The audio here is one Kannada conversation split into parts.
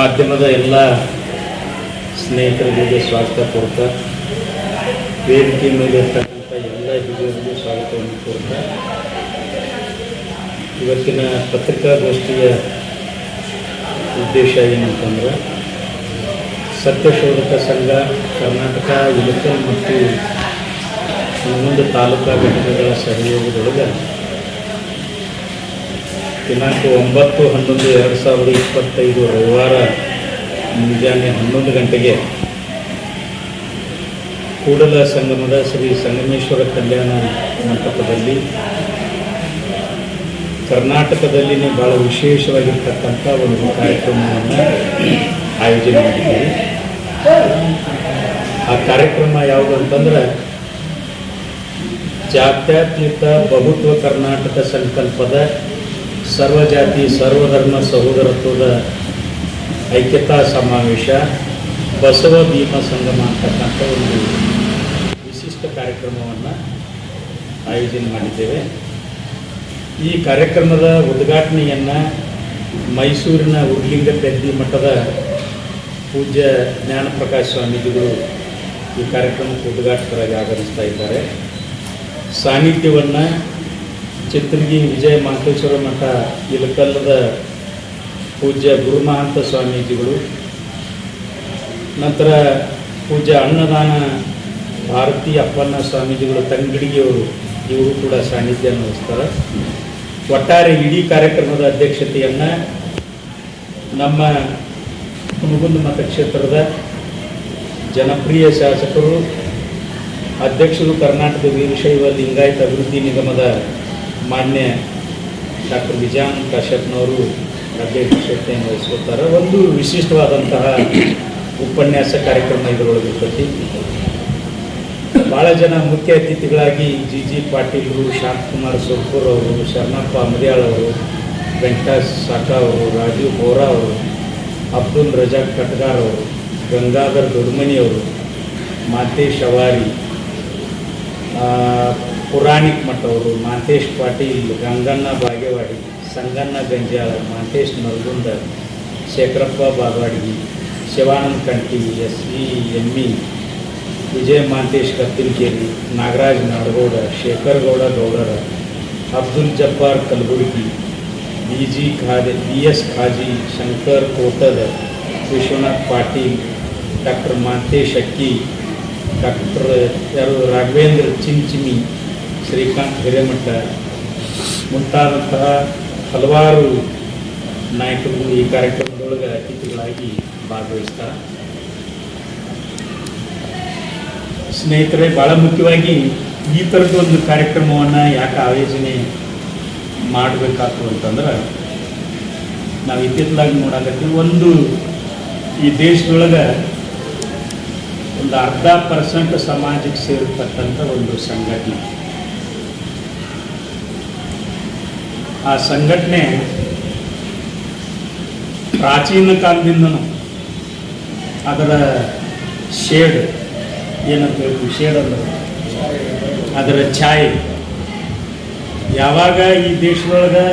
ಮಾಧ್ಯಮದ ಎಲ್ಲ ಸ್ನೇಹಿತರಿಗೆ ಸ್ವಾಗತ ಕೊಡ್ತಾ. ವೇದಿಕೆ ಮೇಲೆ ಇರ್ತಕ್ಕಂಥ ಎಲ್ಲ ಹಿರಿಯರಿಗೆ ಸ್ವಾಗತವನ್ನು ಕೊಡ್ತಾ. ಇವತ್ತಿನ ಪತ್ರಿಕಾಗೋಷ್ಠಿಯ ಉದ್ದೇಶ ಏನಂತಂದ್ರೆ, ಸತ್ಯಶೋಧಕ ಸಂಘ ಕರ್ನಾಟಕ ಇಳಕಲ್ ಮತ್ತು ಇನ್ನೊಂದು ತಾಲೂಕಾ ಘಟಕಗಳ ಸಹಯೋಗದೊಳಗೆ ದಿನಾಂಕ ಒಂಬತ್ತು ಹನ್ನೊಂದು ಎರಡು ಸಾವಿರದ ಇಪ್ಪತ್ತೈದು ರವಿವಾರ ಮುಂಜಾನೆ ಹನ್ನೊಂದು ಗಂಟೆಗೆ ಕೂಡಲ ಸಂಗಮದ ಶ್ರೀ ಸಂಗಮೇಶ್ವರ ಕಲ್ಯಾಣ ಮಂಟಪದಲ್ಲಿ ಕರ್ನಾಟಕದಲ್ಲಿನೇ ಭಾಳ ವಿಶೇಷವಾಗಿರ್ತಕ್ಕಂಥ ಒಂದು ಕಾರ್ಯಕ್ರಮವನ್ನು ಆಯೋಜನೆ ಮಾಡಿದ್ದೀವಿ. ಆ ಕಾರ್ಯಕ್ರಮ ಯಾವುದು ಅಂತಂದ್ರೆ ಜಾತ್ಯಾತೀತ ಬಹುತ್ವ ಕರ್ನಾಟಕ ಸಂಕಲ್ಪದ ಸರ್ವಜಾತಿ, ಸರ್ವಧರ್ಮ, ಸಹೋದರತ್ವದ ಐಕ್ಯತಾ ಸಮಾವೇಶ, ಬಸವ ಭೀಮ ಸಂಗಮ ಅಂತಕ್ಕಂಥ ಒಂದು ವಿಶಿಷ್ಟ ಕಾರ್ಯಕ್ರಮವನ್ನು ಆಯೋಜನೆ ಮಾಡಿದ್ದೇವೆ. ಈ ಕಾರ್ಯಕ್ರಮದ ಉದ್ಘಾಟನೆಯನ್ನು ಮೈಸೂರಿನ ಉರ್ಲಿಂಗ ಪೆದ್ದಿ ಮಠದ ಪೂಜ್ಯ ಜ್ಞಾನಪ್ರಕಾಶ್ ಸ್ವಾಮೀಜಿಗಳು ಈ ಕಾರ್ಯಕ್ರಮಕ್ಕೆ ಉದ್ಘಾಟಕರಾಗಿ ಆಗಮಿಸ್ತಾ ಇದ್ದಾರೆ. ಸಾನ್ನಿಧ್ಯವನ್ನು ಚಿತ್ರಗಿ ವಿಜಯ ಮಂಕೇಶ್ವರ ಮಠ, ಇಲಕಲ್ಲದ ಪೂಜ್ಯ ಗುರುಮಹಂತ ಸ್ವಾಮೀಜಿಗಳು. ನಂತರ ಪೂಜ್ಯ ಅನ್ನದಾನ ಭಾರತಿ ಅಪ್ಪಣ್ಣ ಸ್ವಾಮೀಜಿಗಳು ತಂಗಡಿಗೆಯವರು ಇವರು ಕೂಡ ಸಾನ್ನಿಧ್ಯ ವಹಿಸ್ತಾರೆ ಒಟ್ಟಾರೆ ಇಡೀ ಕಾರ್ಯಕ್ರಮದ ಅಧ್ಯಕ್ಷತೆಯನ್ನು ನಮ್ಮ ಮುಗುಂದ ಮತಕ್ಷೇತ್ರದ ಜನಪ್ರಿಯ ಶಾಸಕರು, ಅಧ್ಯಕ್ಷರು ಕರ್ನಾಟಕ ವೀರಶೈವ ಲಿಂಗಾಯತ ಅಭಿವೃದ್ಧಿ ನಿಗಮದ ಮಾನ್ಯ ಡಾಕ್ಟರ್ ವಿಜಯಾನಂದ ಕಾಶ್ಯಪ್ನವರು ಅಧ್ಯಕ್ಷತೆಯನ್ನು ವಹಿಸ್ಕೊಳ್ತಾರೆ ಒಂದು ವಿಶಿಷ್ಟವಾದಂತಹ ಉಪನ್ಯಾಸ ಕಾರ್ಯಕ್ರಮ ಇದರೊಳಗೆ ಇರ್ತೈತಿ. ಭಾಳ ಜನ ಮುಖ್ಯ ಅತಿಥಿಗಳಾಗಿ ಜಿ ಜಿ ಪಾಟೀಲ್ರು ಶಾಂತಕುಮಾರ್ ಸುರ್ಪುರ್ ಅವರು ಶರಣಪ್ಪ ಅಮರಿಯಾಳ್ ಅವರು ವೆಂಕಟೇಶ್ ಸಾಕಾ ಅವರು ರಾಜೀವ್ ಬೋರಾ ಅವರು ಅಬ್ದುಲ್ ರಜಾಕ್ ಕಟ್ಗಾರ್ ಅವರು ಗಂಗಾಧರ್ ದೊಡ್ಮನಿ ಅವರು ಮಾತೇಶ್ ಅವಾರಿ ಆ, ಪುರಾಣಿಕ್ ಮಠವರು ಮಾಂತೇಶ್ ಪಾಟೀಲ್, ಗಂಗಣ್ಣ ಬಾಗೇವಾಡಿ, ಸಂಗಣ್ಣ ಗಂಜಾಳ, ಮಾಂತೇಶ್ ನಲ್ಗುಂದ ಶೇಖರಪ್ಪ ಬಾಗವಾಡಿ, ಶಿವಾನಂದ ಕಂಟಿ ಎಸ್ ವಿ ಎಮ್ಮಿ, ವಿಜಯ ಮಾಂತೇಶ್ ಕತ್ತಿನಕೇರಿ ನಾಗರಾಜ್ ನಾಡಗೌಡ ಶೇಖರ್ ಗೌಡ ಗೌಡರ, Abdul Jabbar Kalaburagi B G Khade B S Kazi, Shankar ಕೋಟದ Vishwanath Patil, doctor Mantesh Akki, doctor ಯಾರು ರಾಘವೇಂದ್ರ ಚಿಂಚಿಮಿ ಶ್ರೀಕಾಂತ್ ಹಿರೇಮಠ ಮುಂತಾದಂತಹ ಹಲವಾರು ನಾಯಕರು ಈ ಕಾರ್ಯಕ್ರಮದೊಳಗೆ ಅತಿಥಿಗಳಾಗಿ ಭಾಗವಹಿಸ್ತಾರೆ. ಸ್ನೇಹಿತರೆ, ಬಹಳ ಮುಖ್ಯವಾಗಿ ಈ ಥರದ ಒಂದು ಕಾರ್ಯಕ್ರಮವನ್ನು ಯಾಕೆ ಆಯೋಜನೆ ಮಾಡಬೇಕಾತು ಅಂತಂದ್ರೆ, ನಾವು ಇತ್ತಿತ್ತಲಾಗಿ ನೋಡಾಕತ್ತೀವಿ, ಒಂದು ಈ ದೇಶದೊಳಗೆ ಒಂದು ಅರ್ಧ ಪರ್ಸೆಂಟ್ ಸಮಾಜಕ್ಕೆ ಸೇರಿರ್ತಕ್ಕಂಥ ಒಂದು ಸಂಘಟನೆ. ಆ ಸಂಘಟನೆ ಪ್ರಾಚೀನ ಕಾಲದಿಂದನೂ ಅದರ ಶೇಡ್ ಏನಂತ ಶೇಡ್ ಅಂದ್ರೆ ಅದರ ಛಾಯೆ. ಯಾವಾಗ ಈ ದೇಶದೊಳಗೆ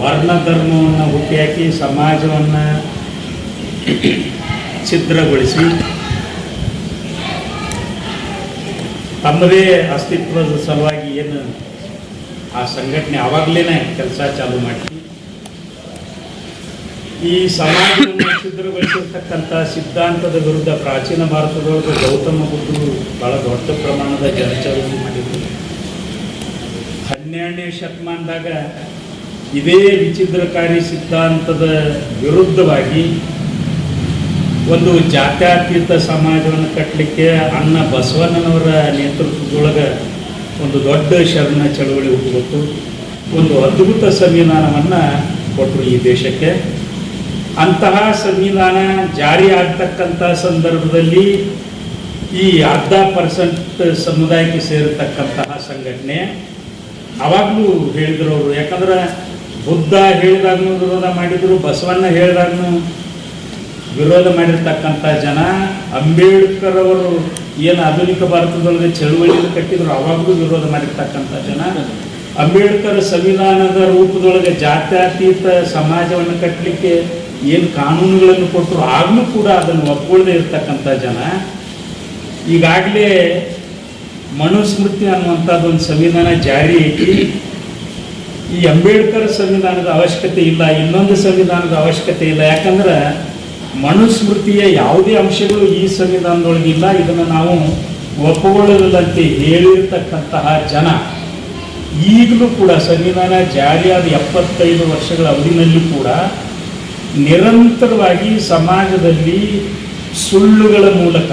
ವರ್ಣ ಧರ್ಮವನ್ನು ಹುಟ್ಟಿಹಾಕಿ ಸಮಾಜವನ್ನು ಛಿದ್ರಗೊಳಿಸಿ, ತಮ್ಮದೇ ಅಸ್ತಿತ್ವದ ಸಲುವಾಗಿ ಆ ಸಂಘಟನೆ ಆವಾಗಲೇ ಕೆಲಸ ಚಾಲು ಮಾಡಿ ಈ ಸಮಾಜವನ್ನು ಛಿದ್ರಗೊಳಿಸಿರ್ತಕ್ಕಂಥ ಸಿದ್ಧಾಂತದ ವಿರುದ್ಧ ಪ್ರಾಚೀನ ಭಾರತದೊಳಗೆ ಗೌತಮ ಬುದ್ಧರು ಬಹಳ ದೊಡ್ಡ ಪ್ರಮಾಣದ ಜನಚಾಲನೆ ಮಾಡಿದ್ರು. ಹನ್ನೆರಡನೇ ಶತಮಾನದಾಗ ಇದೇ ವಿಚಿದ್ರಕಾರಿ ಸಿದ್ಧಾಂತದ ವಿರುದ್ಧವಾಗಿ ಒಂದು ಜಾತ್ಯಾತೀತ ಸಮಾಜವನ್ನು ಕಟ್ಟಲಿಕ್ಕೆ ಅಣ್ಣ ಬಸವಣ್ಣನವರ ನೇತೃತ್ವದೊಳಗೆ ಒಂದು ದೊಡ್ಡ ಶರಣ ಚಳವಳಿ ಹುಟ್ಟುಕೊಟ್ಟು ಒಂದು ಅದ್ಭುತ ಸಂವಿಧಾನವನ್ನು ಕೊಟ್ಟರು ಈ ದೇಶಕ್ಕೆ. ಅಂತಹ ಸಂವಿಧಾನ ಜಾರಿ ಆಗ್ತಕ್ಕಂಥ ಸಂದರ್ಭದಲ್ಲಿ ಈ ಅರ್ಧ ಪರ್ಸೆಂಟ್ ಸಮುದಾಯಕ್ಕೆ ಸೇರತಕ್ಕಂತಹ ಸಂಘಟನೆ, ಅವಾಗಲೂ ಹೇಳಿದ್ರು ಅವರು. ಯಾಕಂದ್ರೆ ಬುದ್ಧ ಹೇಳಿದಾಗ್ನೂ ವಿರೋಧ ಮಾಡಿದರು, ಬಸವಣ್ಣ ಹೇಳಿದಾಗ್ನೂ ವಿರೋಧ ಮಾಡಿರ್ತಕ್ಕಂಥ ಜನ ಅಂಬೇಡ್ಕರ್ ಅವರು ಏನು ಆಧುನಿಕ ಭಾರತದೊಳಗೆ ಚಳುವಳಿಯನ್ನು ಕಟ್ಟಿದ್ರು, ಅವಾಗಲೂ ವಿರೋಧ ಮಾಡಿರ್ತಕ್ಕಂಥ ಜನ. ಅಂಬೇಡ್ಕರ್ ಸಂವಿಧಾನದ ರೂಪದೊಳಗೆ ಜಾತ್ಯತೀತ ಸಮಾಜವನ್ನು ಕಟ್ಟಲಿಕ್ಕೆ ಏನು ಕಾನೂನುಗಳನ್ನು ಕೊಟ್ಟರು ಆಗಲೂ ಕೂಡ ಅದನ್ನು ಒಪ್ಕೊಳ್ಳದೆ ಇರ್ತಕ್ಕಂಥ ಜನ. ಈಗಾಗಲೇ ಮನುಸ್ಮೃತಿ ಅನ್ನುವಂಥದ್ದು ಒಂದು ಸಂವಿಧಾನ ಜಾರಿ ಐತಿ. ಈ ಅಂಬೇಡ್ಕರ್ ಸಂವಿಧಾನದ ಅವಶ್ಯಕತೆ ಇಲ್ಲ, ಇನ್ನೊಂದು ಸಂವಿಧಾನದ ಅವಶ್ಯಕತೆ ಇಲ್ಲ. ಯಾಕಂದ್ರೆ ಮನುಸ್ಮೃತಿಯ ಯಾವುದೇ ಅಂಶಗಳು ಈ ಸಂವಿಧಾನದೊಳಗಿಲ್ಲ ಇದನ್ನು ನಾವು ಒಪ್ಪುಕೊಳ್ಳದಂತೆ ಹೇಳಿರ್ತಕ್ಕಂತಹ ಜನ ಈಗಲೂ ಕೂಡ ಸಂವಿಧಾನ ಜಾರಿಯಾದ ಎಪ್ಪತ್ತೈದು ವರ್ಷಗಳ ಅವಧಿನಲ್ಲೂ ಕೂಡ ನಿರಂತರವಾಗಿ ಸಮಾಜದಲ್ಲಿ ಸುಳ್ಳುಗಳ ಮೂಲಕ,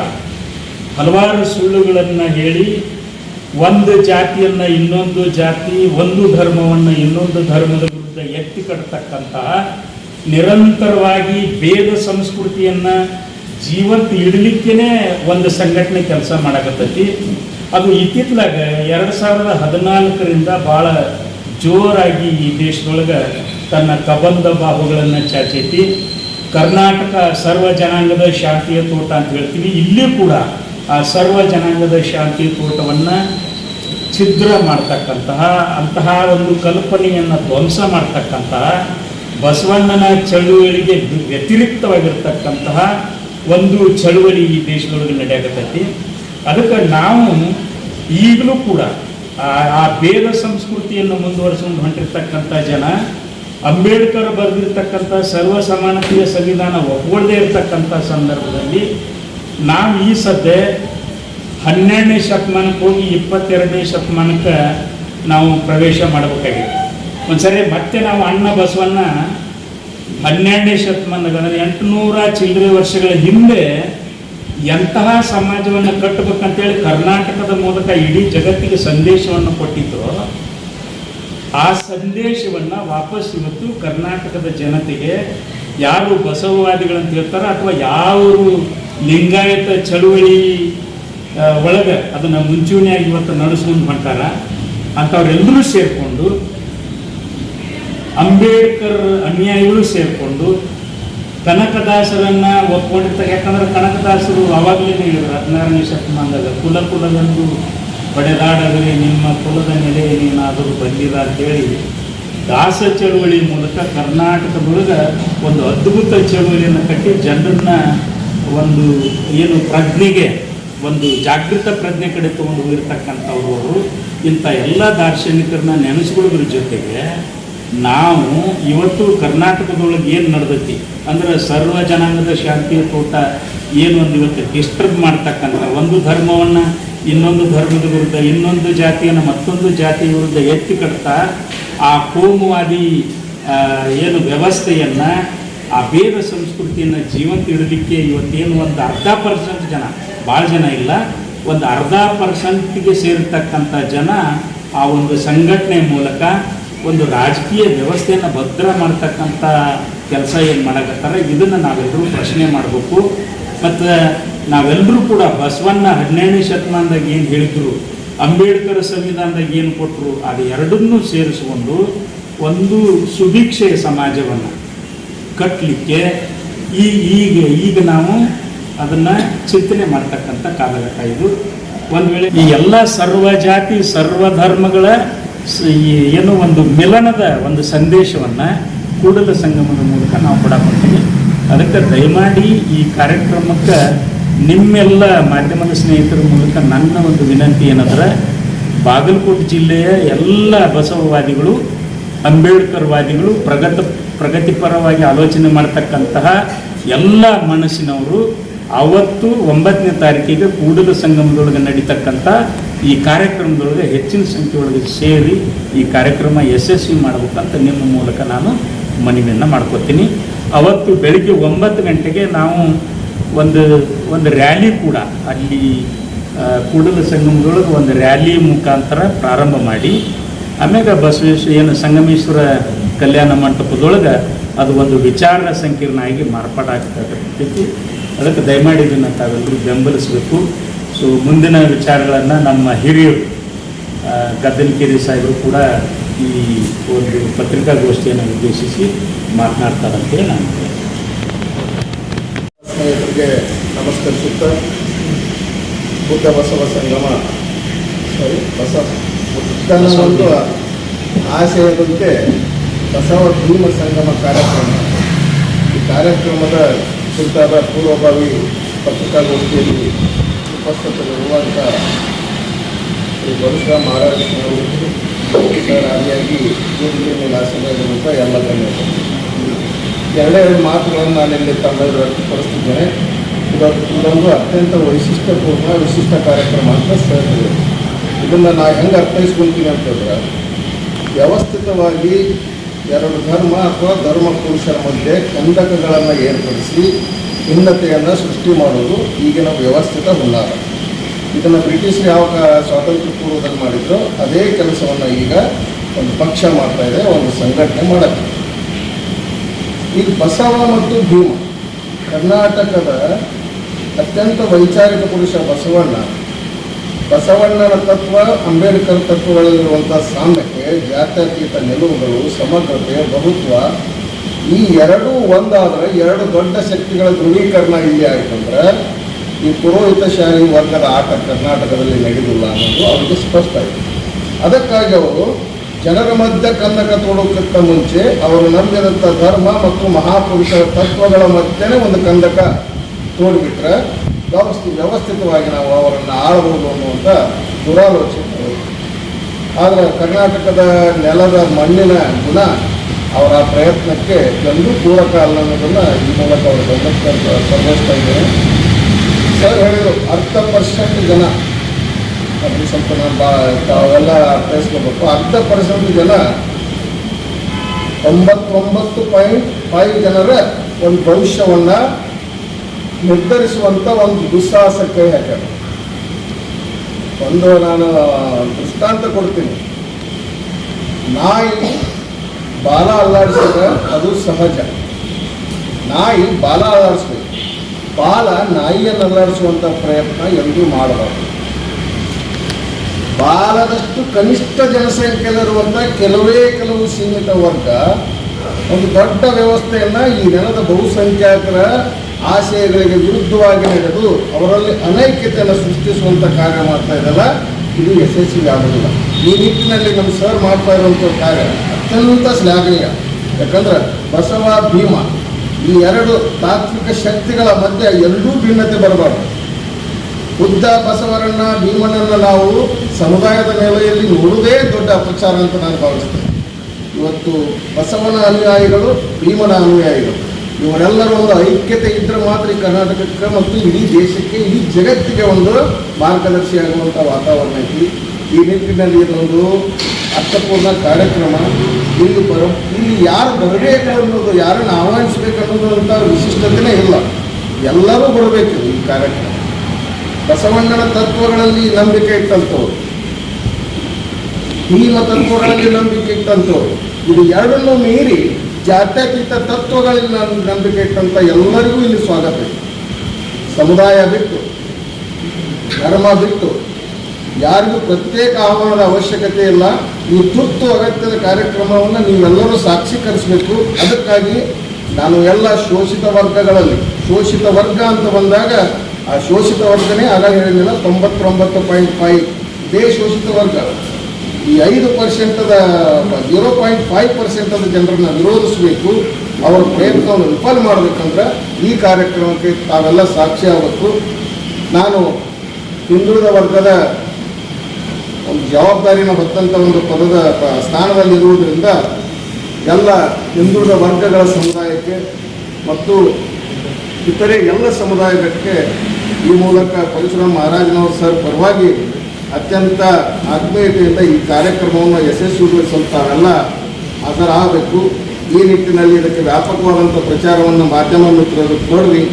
ಹಲವಾರು ಸುಳ್ಳುಗಳನ್ನು ಹೇಳಿ, ಒಂದು ಜಾತಿಯನ್ನು ಇನ್ನೊಂದು ಜಾತಿ, ಒಂದು ಧರ್ಮವನ್ನು ಇನ್ನೊಂದು ಧರ್ಮದ ವಿರುದ್ಧ ಎತ್ತಿ ಕಟ್ಟತಕ್ಕಂತಹ ನಿರಂತರವಾಗಿ ಭೇದ ಸಂಸ್ಕೃತಿಯನ್ನು ಜೀವಂತ ಇಡಲಿಕ್ಕೇನೆ ಒಂದು ಸಂಘಟನೆ ಕೆಲಸ ಮಾಡಕತ್ತೈತಿ. ಅದು ಇತ್ತಿತ್ತಲಾಗ ಎರಡು ಸಾವಿರದ ಹದಿನಾಲ್ಕರಿಂದ ಭಾಳ ಜೋರಾಗಿ ಈ ದೇಶದೊಳಗೆ ತನ್ನ ಕಬಂಧ ಬಾಹುಗಳನ್ನು ಚಾಚೈತಿ. ಕರ್ನಾಟಕ ಸರ್ವ ಜನಾಂಗದ ಶಾಂತಿಯ ತೋಟ ಅಂತ ಹೇಳ್ತೀವಿ. ಇಲ್ಲಿ ಕೂಡ ಆ ಸರ್ವ ಜನಾಂಗದ ಶಾಂತಿ ತೋಟವನ್ನು ಛಿದ್ರ ಮಾಡ್ತಕ್ಕಂತಹ, ಅಂತಹ ಒಂದು ಕಲ್ಪನೆಯನ್ನು ಧ್ವಂಸ ಮಾಡ್ತಕ್ಕಂತಹ ಬಸವಣ್ಣನ ಚಳುವಳಿಗೆ ವ್ಯತಿರಿಕ್ತವಾಗಿರ್ತಕ್ಕಂತಹ ಒಂದು ಚಳುವಳಿ ಈ ದೇಶದೊಳಗೆ ನಡೆಯಾಗತ್ತೈತಿ ಅದಕ್ಕೆ ನಾವು ಈಗಲೂ ಕೂಡ ಆ- ಭೇದ ಸಂಸ್ಕೃತಿಯನ್ನು ಮುಂದುವರಿಸಿಕೊಂಡು ಹೊಂಟಿರ್ತಕ್ಕಂಥ ಜನ, ಅಂಬೇಡ್ಕರ್ ಬರೆದಿರ್ತಕ್ಕಂಥ ಸರ್ವ ಸಮಾನತೆಯ ಸಂವಿಧಾನ ಒಗ್ಗೊಳ್ಳದೇ ಇರತಕ್ಕಂಥ ಸಂದರ್ಭದಲ್ಲಿ ನಾವು ಈ ಸದ್ಯ ಹನ್ನೆರಡನೇ ಶತಮಾನಕ್ಕೆ ಹೋಗಿ ಇಪ್ಪತ್ತೆರಡನೇ ಶತಮಾನಕ್ಕೆ ನಾವು ಪ್ರವೇಶ ಮಾಡಬೇಕಾಗಿದೆ. ಒಂದ್ಸರಿ ಮತ್ತೆ ನಾವು ಅಣ್ಣ ಬಸವಣ್ಣ ಹನ್ನೆರಡನೇ ಶತಮಾನದಾಗ, ಅಂದರೆ ಎಂಟುನೂರ ಚಿಲ್ಲರೆ ವರ್ಷಗಳ ಹಿಂದೆ ಎಂತಹ ಸಮಾಜವನ್ನು ಕಟ್ಟಬೇಕಂತೇಳಿ ಕರ್ನಾಟಕದ ಮೂಲಕ ಇಡೀ ಜಗತ್ತಿಗೆ ಸಂದೇಶವನ್ನು ಕೊಟ್ಟಿದ್ದು, ಆ ಸಂದೇಶವನ್ನು ವಾಪಸ್ ಇವತ್ತು ಕರ್ನಾಟಕದ ಜನತೆಗೆ ಯಾರು ಬಸವವಾದಿಗಳಂತ ಹೇಳ್ತಾರೋ ಅಥವಾ ಯಾರು ಲಿಂಗಾಯತ ಚಳುವಳಿ ಒಳಗೆ ಅದನ್ನು ಮುಂಚೂಣಿಯಾಗಿ ಇವತ್ತು ನಡೆಸ್ಕೊಂಡು ಹೊಂಟಾರ, ಅಂಥವ್ರೆಲ್ಲರೂ ಸೇರಿಕೊಂಡು ಅಂಬೇಡ್ಕರ್ ಅನ್ಯಾಯಿಗಳು ಸೇರಿಕೊಂಡು ಕನಕದಾಸರನ್ನ ಒಪ್ಕೊಂಡಿರ್ತಾರೆ ಯಾಕಂದ್ರೆ ಕನಕದಾಸರು ಅವಾಗಲೇ ಹೇಳಿದ್ರು, ಹದಿನಾರನೇ ಶತಮಾನದಾಗ, ಕುಲ ಕುಲದಂದು ಬಡೆದಾಡಗಲಿ ನಿಮ್ಮ ಕುಲದ ನೆಲೆ ನೀನಾದರೂ ಬಂದಿಲ್ಲ ಅಂತೇಳಿ ದಾಸ ಚಳುವಳಿ ಮೂಲಕ ಕರ್ನಾಟಕದೊಳಗೆ ಒಂದು ಅದ್ಭುತ ಚಳುವಳಿಯನ್ನು ಕಟ್ಟಿ ಜನರನ್ನ ಒಂದು ಏನು ಪ್ರಜ್ಞೆಗೆ, ಒಂದು ಜಾಗೃತ ಪ್ರಜ್ಞೆ ಕಡೆ ತಗೊಂಡು ಹೋಗಿರ್ತಕ್ಕಂಥವ್ರು ಅವರು ಇಂಥ ಎಲ್ಲ ದಾರ್ಶನಿಕರನ್ನ ನೆನೆಸ್ಕೊಳ್ಳೋದ್ರ ಜೊತೆಗೆ ನಾವು ಇವತ್ತು ಕರ್ನಾಟಕದೊಳಗೆ ಏನು ನಡೆದೈತಿ? ಅಂದ್ರೆ ಸರ್ವ ಜನಾಂಗದ ಶಾಂತಿಯ ತೋಟ ಏನು ಒಂದು ಇವತ್ತು ಡಿಸ್ಟರ್ಬ್ ಮಾಡ್ತಕ್ಕಂಥ ಒಂದು ಧರ್ಮವನ್ನು ಇನ್ನೊಂದು ಧರ್ಮದ ವಿರುದ್ಧ, ಇನ್ನೊಂದು ಜಾತಿಯನ್ನು ಮತ್ತೊಂದು ಜಾತಿಯ ವಿರುದ್ಧ ಎತ್ತಿ ಕಟ್ತಾ ಆ ಕೋಮುವಾದಿ ಏನು ವ್ಯವಸ್ಥೆಯನ್ನು, ಆ ಭೇದ ಸಂಸ್ಕೃತಿಯನ್ನು ಜೀವಂತ ಇಡಲಿಕ್ಕೆ ಇವತ್ತೇನು ಒಂದು ಅರ್ಧ ಪರ್ಸೆಂಟ್ ಜನ ಭಾಳ ಜನ ಇಲ್ಲ, ಒಂದು ಅರ್ಧ ಪರ್ಸೆಂಟ್ಗೆ ಸೇರಿರ್ತಕ್ಕಂಥ ಜನ ಆ ಒಂದು ಸಂಘಟನೆ ಮೂಲಕ ಒಂದು ರಾಜಕೀಯ ವ್ಯವಸ್ಥೆಯನ್ನು ಭದ್ರ ಮಾಡ್ತಕ್ಕಂಥ ಕೆಲಸ ಏನು ಮಾಡಕತ್ತಾರೆ, ಇದನ್ನು ನಾವೆಲ್ಲರೂ ಪ್ರಶ್ನೆ ಮಾಡಬೇಕು. ಮತ್ತು ನಾವೆಲ್ಲರೂ ಕೂಡ ಬಸವಣ್ಣ ಹದಿನೇಳನೇ ಶತಮಾನದಾಗ ಏನು ಹೇಳಿದ್ರು, ಅಂಬೇಡ್ಕರ್ ಸಂವಿಧಾನದಾಗ ಏನು ಕೊಟ್ಟರು ಅದು ಎರಡನ್ನೂ ಸೇರಿಸಿಕೊಂಡು ಒಂದು ಸುಭಿಕ್ಷೆ ಸಮಾಜವನ್ನು ಕಟ್ಟಲಿಕ್ಕೆ ಈ ಈಗ ಈಗ ನಾವು ಅದನ್ನು ಚಿಂತನೆ ಮಾಡ್ತಕ್ಕಂಥ ಕಾಲಘಟ್ಟ ಇದು. ಒಂದು ವೇಳೆ ಈ ಎಲ್ಲ ಸರ್ವ ಜಾತಿ ಸರ್ವ ಧರ್ಮಗಳ ಏನು ಒಂದು ಮಿಲನದ ಒಂದು ಸಂದೇಶವನ್ನು ಕೂಡಲ ಸಂಗಮದ ಮೂಲಕ ನಾವು ಕೊಡಕೊಳ್ತೀವಿ ಅದಕ್ಕೆ ದಯಮಾಡಿ ಈ ಕಾರ್ಯಕ್ರಮಕ್ಕೆ ನಿಮ್ಮೆಲ್ಲ ಮಾಧ್ಯಮದ ಸ್ನೇಹಿತರ ಮೂಲಕ ನನ್ನ ಒಂದು ವಿನಂತಿ ಏನಂದ್ರೆ, ಬಾಗಲಕೋಟೆ ಜಿಲ್ಲೆಯ ಎಲ್ಲ ಬಸವವಾದಿಗಳು ಅಂಬೇಡ್ಕರ್ ವಾದಿಗಳು ಪ್ರಗತ ಪ್ರಗತಿಪರವಾಗಿ ಆಲೋಚನೆ ಮಾಡತಕ್ಕಂತಹ ಎಲ್ಲ ಮನಸ್ಸಿನವರು ಅವತ್ತು ಒಂಬತ್ತನೇ ತಾರೀಕಿಗೆ ಕೂಡಲ ಸಂಗಮದೊಳಗೆ ನಡೀತಕ್ಕಂಥ ಈ ಕಾರ್ಯಕ್ರಮದೊಳಗೆ ಹೆಚ್ಚಿನ ಸಂಖ್ಯೆಯೊಳಗೆ ಸೇರಿ ಈ ಕಾರ್ಯಕ್ರಮ ಯಶಸ್ವಿ ಮಾಡಬೇಕಂತ ನಿಮ್ಮ ಮೂಲಕ ನಾನು ಮನವಿಯನ್ನು ಮಾಡ್ಕೋತೀನಿ. ಅವತ್ತು ಬೆಳಿಗ್ಗೆ ಒಂಬತ್ತು ಗಂಟೆಗೆ ನಾವು ಒಂದು ಒಂದು ರ್ಯಾಲಿ ಕೂಡ ಅಲ್ಲಿ ಕೂಡಲ ಸಂಗಮದೊಳಗೆ ಒಂದು ರ್ಯಾಲಿ ಮುಖಾಂತರ ಪ್ರಾರಂಭ ಮಾಡಿ ಆಮೇಲೆ ಬಸವೇಶ್ವರ ಏನು ಸಂಗಮೇಶ್ವರ ಕಲ್ಯಾಣ ಮಂಟಪದೊಳಗೆ ಅದು ಒಂದು ವಿಚಾರ ಸಂಕೀರ್ಣ ಆಗಿ ಮಾರ್ಪಾಡಾಗ್ತಕ್ಕಂಥದ್ದು. ಅದಕ್ಕೆ ದಯಮಾಡಿ ಇದನ್ನು ತಾವೆಲ್ಲರೂ ಬೆಂಬಲಿಸಬೇಕು ಸೊ ಮುಂದಿನ ವಿಚಾರಗಳನ್ನು ನಮ್ಮ ಹಿರಿಯರು ಗದ್ದಲಕೇರಿ ಗದ್ದನಕೆರೆ ಸಾಹೇಬರು ಕೂಡ ಈ ಒಂದು ಪತ್ರಿಕಾಗೋಷ್ಠಿಯನ್ನು ಉದ್ದೇಶಿಸಿ ಮಾತನಾಡ್ತಾರಂತೆ ನಾನು. ಸ್ನೇಹಿತರಿಗೆ ನಮಸ್ಕರಿಸುತ್ತಾ ಬುದ್ಧ ಬಸವ ಸಂಗಮ ಸಾರಿ ಬಸ ಬುದ್ಧನ ಒಂದು ಆಶಯದಂತೆ ಬಸವ ಧೂಮ ಸಂಗಮ ಕಾರ್ಯಕ್ರಮ ಈ ಕಾರ್ಯಕ್ರಮದ ಕುರಿತಾದ ಪೂರ್ವಭಾವಿ ಪತ್ರಿಕಾಗೋಷ್ಠಿಯಲ್ಲಿ ಉಪಸ್ಥಿತರಿರುವಂಥ ಶ್ರೀ ಪರಶುರಾಮ್ ಮಹಾರಾಜಿಯಾಗಿ ವೇದಿಕೆ ಮೇಲೆ ಆಸೀನರಾಗಿರುವಂಥ ಎಲ್ಲ ಗಣ್ಯರು ಎರಡೆರಡು ಮಾತುಗಳನ್ನು ನಾನಿಲ್ಲಿ ತಮ್ಮೆದುರು ವ್ಯಕ್ತಪಡಿಸ್ತಿದ್ದೇನೆ ಇದೊಂದು ಇದೊಂದು ಅತ್ಯಂತ ವೈಶಿಷ್ಟ್ಯಪೂರ್ಣ ವಿಶಿಷ್ಟ ಕಾರ್ಯಕ್ರಮ ಅಂತ ಹೇಳ್ತೀವಿ ಇದನ್ನು ನಾ ಹೆಂಗೆ ಅರ್ಥೈಸ್ಕೊಳ್ತೀನಿ ಅಂತಂದ್ರೆ ವ್ಯವಸ್ಥಿತವಾಗಿ ಎರಡು ಧರ್ಮ ಅಥವಾ ಧರ್ಮ ಪುರುಷರ ಮಧ್ಯೆ ಕಂದಕಗಳನ್ನು ಏರ್ಪಡಿಸಿ ಭಿನ್ನತೆಯನ್ನು ಸೃಷ್ಟಿ ಮಾಡುವುದು ಈಗಿನ ವ್ಯವಸ್ಥಿತ ಹುನ್ನಾರ. ಇದನ್ನು ಬ್ರಿಟಿಷರು ಯಾವ ಸ್ವಾತಂತ್ರ್ಯ ಪೂರ್ವದಲ್ಲಿ ಮಾಡಿದ್ರು ಅದೇ ಕೆಲಸವನ್ನು ಈಗ ಒಂದು ಪಕ್ಷ ಮಾಡ್ತಾ ಇದೆ, ಒಂದು ಸಂಘಟನೆ ಮಾಡುತ್ತೆ. ಈಗ ಬಸವ ಮತ್ತು ಭೀಮ, ಕರ್ನಾಟಕದ ಅತ್ಯಂತ ವೈಚಾರಿಕ ಪುರುಷ ಬಸವಣ್ಣ, ಬಸವಣ್ಣನ ತತ್ವ ಅಂಬೇಡ್ಕರ್ ತತ್ವಗಳಲ್ಲಿರುವಂಥ ಸಾಮ್ಯತೆ ಜಾತ್ಯತೀತ ನಿಲುವುಗಳು, ಸಮಗ್ರತೆ, ಬಹುತ್ವ, ಈ ಎರಡೂ ಒಂದಾದರೆ ಎರಡು ದೊಡ್ಡ ಶಕ್ತಿಗಳ ಧ್ರುವೀಕರಣ ಇಲ್ಲಿ ಆಯ್ತಂದ್ರೆ ಈ ಪುರೋಹಿತಶಾಹಿ ವರ್ಗದ ಆಟ ಕರ್ನಾಟಕದಲ್ಲಿ ನಡೆದಿಲ್ಲ ಅನ್ನೋದು ಅವರಿಗೆ ಸ್ಪಷ್ಟ ಆಯಿತು ಅದಕ್ಕಾಗಿ ಅವರು ಜನರ ಮಧ್ಯೆ ಕಂದಕ ತೋಡೋಕ್ಕಿಂತ ಮುಂಚೆ ಅವರು ನಂಬಿದಂಥ ಧರ್ಮ ಮತ್ತು ಮಹಾಪುರುಷರ ತತ್ವಗಳ ಮಧ್ಯೆ ಒಂದು ಕಂದಕ ತೋಡಿಬಿಟ್ರೆ ವ್ಯವಸ್ಥೆ ವ್ಯವಸ್ಥಿತವಾಗಿ ನಾವು ಅವರನ್ನು ಆಳಬಹುದು ಅನ್ನುವಂಥ ದುರಾಲೋಚನೆ. ಆದರೆ ಕರ್ನಾಟಕದ ನೆಲದ ಮಣ್ಣಿನ ಗುಣ ಅವರ ಪ್ರಯತ್ನಕ್ಕೆ ಎಂದು ಪೂರಕ ಅಲ್ಲ ಅನ್ನೋದನ್ನು ಈ ಮೂಲಕ ಅವರು ಸರ್ವಹಿಸ್ತಾ ಇದ್ದೇನೆ ಸರ್ ಹೇಳಿದರು, ಅರ್ಧ ಪರ್ಸೆಂಟ್ ಜನ. ಅದು ಸ್ವಲ್ಪ ನಾನು ಬಾ, ತಾವೆಲ್ಲ ಅರ್ಥೈಸ್ಕೋಬೇಕು ಅರ್ಧ ಪರ್ಸೆಂಟ್ ಜನ ತೊಂಬತ್ತೊಂಬತ್ತು ಪಾಯಿಂಟ್ ಫೈವ್ ಜನರ ಒಂದು ಭವಿಷ್ಯವನ್ನು ನಿರ್ಧರಿಸುವಂಥ ಒಂದು ದುಸ್ಸಾಹಸಕ್ಕೆ ಹಾಕ್ಯಾರ. ಒಂದು ನಾನು ದೃಷ್ಟಾಂತ ಕೊಡ್ತೀನಿ. ನಾಯಿ ಬಾಲ ಅಲ್ಲಾಡಿಸಿದ್ರೆ ಅದು ಸಹಜ. ನಾಯಿ ಬಾಲ ಅಲ್ಲಾಡಿಸ್ಬೇಕು. ಬಾಲ ನಾಯಿಯನ್ನು ಅಲ್ಲಾಡಿಸುವಂಥ ಪ್ರಯತ್ನ ಎಂದೂ ಮಾಡಬಾರ್ದು. ಬಾಲದಷ್ಟು ಕನಿಷ್ಠ ಜನಸಂಖ್ಯೆಯಲ್ಲಿರುವಂಥ ಕೆಲವೇ ಕೆಲವು ಸೀಮಿತ ವರ್ಗ, ಒಂದು ದೊಡ್ಡ ವ್ಯವಸ್ಥೆಯನ್ನು ಈ ನೆಲದ ಬಹುಸಂಖ್ಯಾತರ ಆಶಯಗಳಿಗೆ ವಿರುದ್ಧವಾಗಿ ನಡೆದು ಅವರಲ್ಲಿ ಅನೈಕ್ಯತೆಯನ್ನು ಸೃಷ್ಟಿಸುವಂಥ ಕಾರ್ಯ ಮಾಡ್ತಾ ಇದ್ದಲ್ಲ ಇದು ಯಶಸ್ವಿ ಆಗೋದಿಲ್ಲ. ಈ ನಿಟ್ಟಿನಲ್ಲಿ ನಮ್ಮ ಸರ್ ಮಾಡ್ತಾ ಇರುವಂಥ ಕಾರ್ಯ ಅತ್ಯಂತ ಶ್ಲಾಘನೀಯ. ಯಾಕಂದ್ರೆ ಬಸವ, ಭೀಮ, ಈ ಎರಡು ತಾತ್ವಿಕ ಶಕ್ತಿಗಳ ಮಧ್ಯೆ ಎರಡೂ ಭಿನ್ನತೆ ಬರಬಾರ್ದು. ಉದ್ದ ಬಸವರನ್ನ, ಭೀಮನನ್ನು ನಾವು ಸಮುದಾಯದ ನೆಲೆಯಲ್ಲಿ ನೋಡುವುದೇ ದೊಡ್ಡ ಅಪಚಾರ ಅಂತ ನಾನು ಭಾವಿಸ್ತೇನೆ. ಇವತ್ತು ಬಸವನ ಅನುಯಾಯಿಗಳು, ಭೀಮನ ಅನುಯಾಯಿಗಳು. ಇವರೆಲ್ಲರೂ ಒಂದು ಐಕ್ಯತೆ ಇದ್ದರೆ ಮಾತ್ರ ಈ ಕರ್ನಾಟಕಕ್ಕೆ ಮತ್ತು ಇಡೀ ದೇಶಕ್ಕೆ, ಇಡೀ ಜಗತ್ತಿಗೆ ಒಂದು ಮಾರ್ಗದರ್ಶಿಯಾಗುವಂಥ ವಾತಾವರಣ ಐತಿ. ಈ ನಿಟ್ಟಿನಲ್ಲಿ ಇದೊಂದು ಅರ್ಥಪೂರ್ಣ ಕಾರ್ಯಕ್ರಮ. ಇಲ್ಲಿ ಬರೋ, ಇಲ್ಲಿ ಯಾರು ಬರಬೇಕು ಅನ್ನೋದು, ಯಾರನ್ನು ಆಹ್ವಾನಿಸ್ಬೇಕು ಅನ್ನೋದಂಥ ವಿಶಿಷ್ಟತೆನೇ ಇಲ್ಲ. ಎಲ್ಲರೂ ಬರಬೇಕು ಈ ಕಾರ್ಯಕ್ರಮ. ಬಸವಣ್ಣನ ತತ್ವಗಳಲ್ಲಿ ನಂಬಿಕೆ ಇಟ್ಟಂಥವ್ರು ಈ ತತ್ವಗಳಲ್ಲಿ ನಂಬಿಕೆ ಇಟ್ಟಂಥವ್ರು ಇದು ಎರಡನ್ನೂ ಮೀರಿ ಜಾತ್ಯತೀತ ತತ್ವಗಳಲ್ಲಿ ನಾನು ನಂಬಿಕೆ ಇಟ್ಟಂಥ ಎಲ್ಲರಿಗೂ ಇಲ್ಲಿ ಸ್ವಾಗತ ಇದೆ. ಸಮುದಾಯ ಬಿಟ್ಟು, ಧರ್ಮ ಬಿಟ್ಟು, ಯಾರಿಗೂ ಪ್ರತ್ಯೇಕ ಆಹ್ವಾನದ ಅವಶ್ಯಕತೆ ಇಲ್ಲ. ಈ ತುರ್ತು ಅಗತ್ಯದ ಕಾರ್ಯಕ್ರಮವನ್ನು ನೀವೆಲ್ಲರೂ ಸಾಕ್ಷೀಕರಿಸಬೇಕು. ಅದಕ್ಕಾಗಿ ನಾನು ಎಲ್ಲ ಶೋಷಿತ ವರ್ಗಗಳಲ್ಲಿ, ಶೋಷಿತ ವರ್ಗ ಅಂತ ಬಂದಾಗ ಆ ಶೋಷಿತ ವರ್ಗನೇ ಆಗ ಹೇಳಿಲ್ಲ ತೊಂಬತ್ತೊಂಬತ್ತು ಪಾಯಿಂಟ್ ಫೈವ್ ಇದೇ ಶೋಷಿತ ವರ್ಗ. ಈ ಐದು ಪರ್ಸೆಂಟದ ಜೀರೋ ಪಾಯಿಂಟ್ ಫೈವ್ ಪರ್ಸೆಂಟದ ಜನರನ್ನ ವಿರೋಧಿಸಬೇಕು, ಅವರ ಪ್ರಯತ್ನವನ್ನು ವಿಫಲ ಮಾಡಬೇಕಂದ್ರೆ ಈ ಕಾರ್ಯಕ್ರಮಕ್ಕೆ ತಾವೆಲ್ಲ ಸಾಕ್ಷಿ ಆಗಬೇಕು. ನಾನು ಹಿಂದುಳಿದ ವರ್ಗದ ಒಂದು ಜವಾಬ್ದಾರಿನ ಹೊತ್ತಂಥ ಒಂದು ಪದದ ಸ್ಥಾನದಲ್ಲಿರುವುದರಿಂದ ಎಲ್ಲ ಹಿಂದುಳಿದ ವರ್ಗಗಳ ಸಮುದಾಯಕ್ಕೆ ಮತ್ತು ಇತರೆ ಎಲ್ಲ ಸಮುದಾಯಕ್ಕೆ ಈ ಮೂಲಕ ಪರಶುರಾಮ್ ಮಹಾರಾಜನವರು ಸರ್ ಪರವಾಗಿ ಅತ್ಯಂತ ಆತ್ಮೀಯತೆಯಿಂದ ಈ ಕಾರ್ಯಕ್ರಮವನ್ನು ಯಶಸ್ವಿಗೊಳಿಸಲು ತಾವೆಲ್ಲ ಹಾಜರಾಗಬೇಕು. ಈ ನಿಟ್ಟಿನಲ್ಲಿ ಇದಕ್ಕೆ ವ್ಯಾಪಕವಾದಂಥ ಪ್ರಚಾರವನ್ನು ಮಾಧ್ಯಮ ಮಿತ್ರರು ಕೊಡ್ರಿ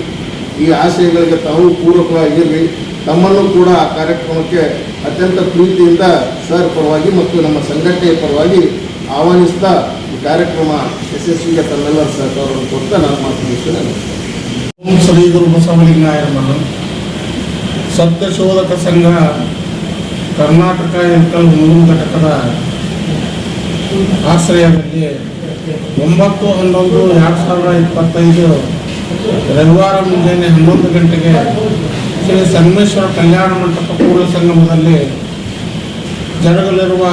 ಈ ಆಶಯಗಳಿಗೆ ತಾವು ಪೂರಕವಾಗಿರಲಿ. ತಮ್ಮನ್ನು ಕೂಡ ಆ ಕಾರ್ಯಕ್ರಮಕ್ಕೆ ಅತ್ಯಂತ ಪ್ರೀತಿಯಿಂದ ಸರ್ ಪರವಾಗಿ ಮತ್ತು ನಮ್ಮ ಸಂಘಟನೆಯ ಪರವಾಗಿ ಆಹ್ವಾನಿಸ್ತಾ ಈ ಕಾರ್ಯಕ್ರಮ ಯಶಸ್ವಿಗೆ ತನ್ನೆಲ್ಲ ಸಹಕಾರವನ್ನು ಕೊಡ್ತಾ ನಾನು ಮಾತನಾಡುತ್ತೇನೆ ಓಂ ಶ್ರೀ ಗುರು ಸತ್ಯಶೋಧಕ ಸಂಘ ಕರ್ನಾಟಕ ಎಂಕಲ್ ಮೂರು ಘಟಕದ ಆಶ್ರಯದಲ್ಲಿ ಒಂಬತ್ತು ಹನ್ನೊಂದು ಎರಡು ಸಾವಿರದ ಇಪ್ಪತ್ತೈದು ರವಿವಾರ ಮುಂಜಾನೆ ಹನ್ನೊಂದು ಗಂಟೆಗೆ ಶ್ರೀ ಸಂಗಮೇಶ್ವರ ಕಲ್ಯಾಣ ಮಂಟಪ ಪೂರ್ವ ಸಂಗಮದಲ್ಲಿ ಜರುಗಲಿರುವ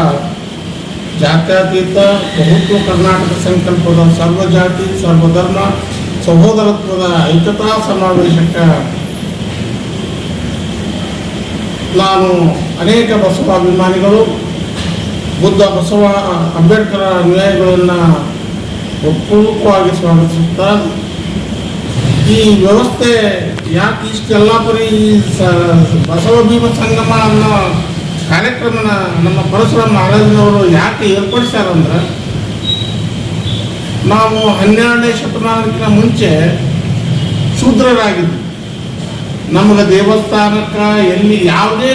ಜಾತ್ಯತೀತ ಬಹುತ್ವ ಕರ್ನಾಟಕ ಸಂಕಲ್ಪದ ಸರ್ವಜಾತಿ, ಸರ್ವಧರ್ಮ, ಸಹೋದರತ್ವದ ಐಕ್ಯತಾ ಸಮಾವೇಶಕ್ಕೆ ನಾನು ಅನೇಕ ಬಸವಾಭಿಮಾನಿಗಳು ಬುದ್ಧ ಬಸವ ಅಂಬೇಡ್ಕರ್ ಅನುಯಾಯಿಗಳನ್ನು ಒಪ್ಪೂರ್ವಕವಾಗಿ ಸ್ವಾಗತಿಸುತ್ತಾ, ಈ ವ್ಯವಸ್ಥೆ ಯಾಕೆ ಇಷ್ಟೆಲ್ಲ ಬರೀ ಬಸವ ಭೀಮ ಸಂಗಮ ಅನ್ನೋ ಕಾರ್ಯಕ್ರಮನ ನಮ್ಮ ಪರಶುರಾಮ ಮಹಾರಾಜನವರು ಯಾಕೆ ಏರ್ಪಡಿಸ್ಯಾರಂದ್ರೆ ನಾವು ಹನ್ನೆರಡನೇ ಶತಮಾನಕ್ಕಿಂತ ಮುಂಚೆ ಶೂದ್ರರಾಗಿದ್ವಿ. ನಮಗೆ ದೇವಸ್ಥಾನಕ್ಕೆ ಎಲ್ಲಿ ಯಾವುದೇ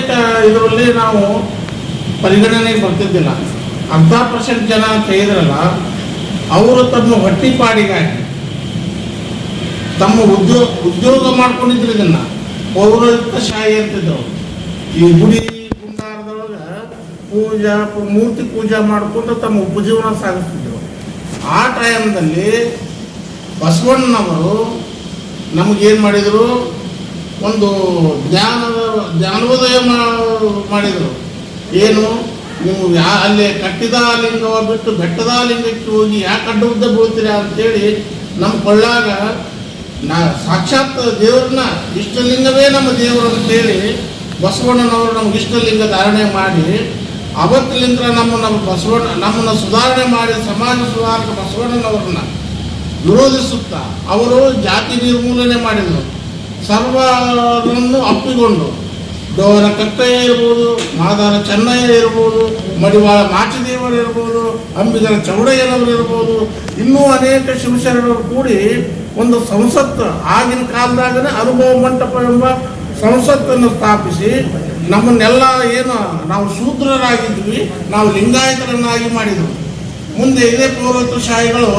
ಇದರಲ್ಲಿ ನಾವು ಪರಿಗಣನೆಗೆ ಬರ್ತಿದ್ದಿಲ್ಲ. ಅರ್ಧ ಪರ್ಸೆಂಟ್ ಜನ ಅಂತ ಹೇಳಿದ್ರಲ್ಲ, ಅವರು ತಮ್ಮ ಹೊಟ್ಟಿಪಾಡಿಗಾಗಿ ತಮ್ಮ ಉದ್ಯೋಗ ಉದ್ಯೋಗ ಮಾಡ್ಕೊಂಡಿದ್ರು ಇದನ್ನ. ಪೌರೋಹಿತ ಶಾಹಿ ಅಂತಿದ್ರು. ಈ ಗುಡಿ ಗುಂಡಾರದೊಳಗ ಪೂಜಾ, ಮೂರ್ತಿ ಪೂಜಾ ಮಾಡಿಕೊಂಡು ತಮ್ಮ ಉಪಜೀವನ ಸಾಗಿಸ್ತಿದ್ರು. ಆ ಟೈಮ್ದಲ್ಲಿ ಬಸವಣ್ಣನವರು ನಮಗೇನು ಮಾಡಿದರು? ಒಂದು ಜ್ಞಾನದ ಜ್ಞಾನೋದಯ ಮಾಡಿದರು. ಏನು? ನೀವು ಯಾ ಅಲ್ಲಿ ಕಟ್ಟಿದ ಲಿಂಗವ ಬಿಟ್ಟು ಬೆಟ್ಟದ ಲಿಂಗಕ್ಕೆ ಹೋಗಿ ಯಾಕೆ ಅಡ್ಡ ಉದ್ದ ಬೀಳ್ತೀರಾ ಅಂತೇಳಿ ನಮ್ಮ ಕೊಳ್ಳಾಗ ನಾ ಸಾಕ್ಷಾತ್ ದೇವ್ರನ್ನ ಇಷ್ಟಲಿಂಗವೇ ನಮ್ಮ ದೇವರು ಅಂತೇಳಿ ಬಸವಣ್ಣನವರು ನಮ್ಗೆ ಇಷ್ಟಲಿಂಗ ಧಾರಣೆ ಮಾಡಿ ಅವತ್ತಲಿಂದ ನಮ್ಮ ನಮ್ಮ ಬಸವಣ್ಣ, ನಮ್ಮನ್ನು ಸುಧಾರಣೆ ಮಾಡಿ ಸಮಾಜ ಸುಧಾರಕ ಬಸವಣ್ಣನವ್ರನ್ನ ವಿರೋಧಿಸುತ್ತಾ, ಅವರು ಜಾತಿ ನಿರ್ಮೂಲನೆ ಮಾಡಿದರು. ಸರ್ವರನ್ನು ಅಪ್ಪಿಕೊಂಡು ಡೋರ ಕಕ್ಕಯ್ಯ ಇರ್ಬೋದು, ಮಾದಾರ ಚೆನ್ನಯ್ಯ ಇರ್ಬೋದು, ಮಡಿವಾಳ ಮಾಚಿದೇವರು ಇರ್ಬೋದು, ಅಂಬಿಗರ ಚೌಡಯ್ಯನವರು ಇರ್ಬೋದು, ಇನ್ನೂ ಅನೇಕ ಶಿವಶರಣರು ಕೂಡಿ ಒಂದು ಸಂಸತ್ತು ಆಗಿನ ಕಾಲದಾಗನೇ ಅನುಭವ ಮಂಟಪ ಎಂಬ ಸಂಸತ್ತನ್ನು ಸ್ಥಾಪಿಸಿ ನಮ್ಮನ್ನೆಲ್ಲ ಏನು ನಾವು ಶೂದ್ರರಾಗಿದ್ವಿ, ನಾವು ಲಿಂಗಾಯತರನ್ನಾಗಿ ಮಾಡಿದ್ವಿ. ಮುಂದೆ ಇದೇ ಪೌರತ್ವ ಶಾಹಿಗಳು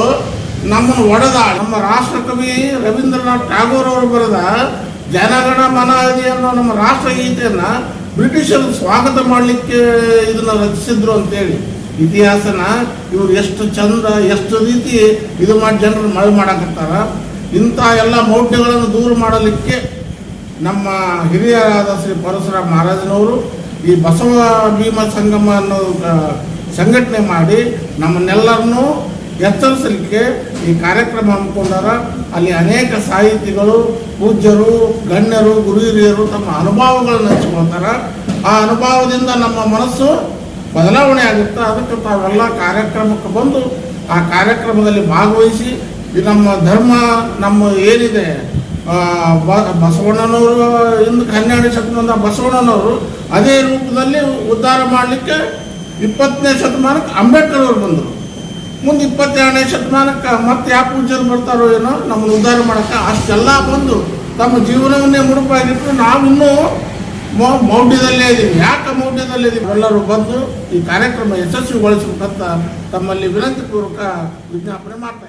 ನಮ್ಮನ್ನು ಒಡೆದ ನಮ್ಮ ರಾಷ್ಟ್ರಕವಿ ರವೀಂದ್ರನಾಥ್ ಟ್ಯಾಗೋರ್ ಅವರು ಬರೆದ ಜನಗಣ ಮನಾದಿ ಅನ್ನೋ ನಮ್ಮ ರಾಷ್ಟ್ರಗೀತೆಯನ್ನು ಬ್ರಿಟಿಷರು ಸ್ವಾಗತ ಮಾಡಲಿಕ್ಕೆ ಇದನ್ನ ರಚಿಸಿದ್ರು ಅಂತೇಳಿ. ಇತಿಹಾಸನ ಇವರು ಎಷ್ಟು ಚಂದ, ಎಷ್ಟು ರೀತಿ ಇದು ಮಾಡಿ ಜನರು ಮಳೆ ಮಾಡಕತ್ತಾರ. ಇಂಥ ಎಲ್ಲ ಮೌಢ್ಯಗಳನ್ನು ದೂರ ಮಾಡಲಿಕ್ಕೆ ನಮ್ಮ ಹಿರಿಯರಾದ ಶ್ರೀ ಪರಶುರಾಮ ಮಹಾರಾಜನವರು ಈ ಬಸವ ಭೀಮ ಸಂಗಮ ಅನ್ನೋ ಸಂಘಟನೆ ಮಾಡಿ ನಮ್ಮನ್ನೆಲ್ಲರನ್ನೂ ಎಚ್ಚರಿಸಲಿಕ್ಕೆ ಈ ಕಾರ್ಯಕ್ರಮ ಹಮ್ಮಿಕೊಂಡಾರ ಅಲ್ಲಿ ಅನೇಕ ಸಾಹಿತಿಗಳು, ಪೂಜ್ಯರು, ಗಣ್ಯರು ಗುರು ಹಿರಿಯರು ತಮ್ಮ ಅನುಭವಗಳನ್ನು ಹಂಚ್ಕೊಳ್ತಾರ. ಆ ಅನುಭವದಿಂದ ನಮ್ಮ ಮನಸ್ಸು ಬದಲಾವಣೆ ಆಗುತ್ತೆ. ಅದಕ್ಕೆ ತಾವೆಲ್ಲ ಕಾರ್ಯಕ್ರಮಕ್ಕೆ ಬಂದು ಆ ಕಾರ್ಯಕ್ರಮದಲ್ಲಿ ಭಾಗವಹಿಸಿ ನಮ್ಮ ಧರ್ಮ ನಮ್ಮ ಏನಿದೆ ಬಸವಣ್ಣನವರು ಇಂದು ಹನ್ನೆರಡು ಶತಮಾನದ ಬಸವಣ್ಣನವರು ಅದೇ ರೂಪದಲ್ಲಿ ಉದ್ಧಾರ ಮಾಡಲಿಕ್ಕೆ ಇಪ್ಪತ್ತನೇ ಶತಮಾನಕ್ಕೆ ಅಂಬೇಡ್ಕರ್ ಅವರು ಬಂದರು. ಮುಂದೆ ಇಪ್ಪತ್ತೆರಡನೇ ಶತಮಾನಕ್ಕೆ ಮತ್ತೆ ಯಾವ ಪೂಜೆಯಲ್ಲಿ ಬರ್ತಾರೋ ಏನೋ ನಮ್ಮನ್ನು ಉದ್ಧಾರ ಮಾಡೋಕ್ಕೆ ಅಷ್ಟೆಲ್ಲ ಬಂದು ತಮ್ಮ ಜೀವನವನ್ನೇ ಮುಡುಪಾಗಿಟ್ಟು ನಾವಿನ್ನೂ ಮೌಢ್ಯದಲ್ಲೇ ಇದ್ದೀವಿ. ಯಾಕೆ ಮೌಢ್ಯದಲ್ಲೇ ಇದ್ದೀವಿ? ಎಲ್ಲರೂ ಬಂದು ಈ ಕಾರ್ಯಕ್ರಮ ಯಶಸ್ವಿಗೊಳಿಸಬೇಕಂತ ತಮ್ಮಲ್ಲಿ ವಿನಂತಿ ಪೂರ್ವಕ ವಿಜ್ಞಾಪನೆ ಮಾಡ್ತಾ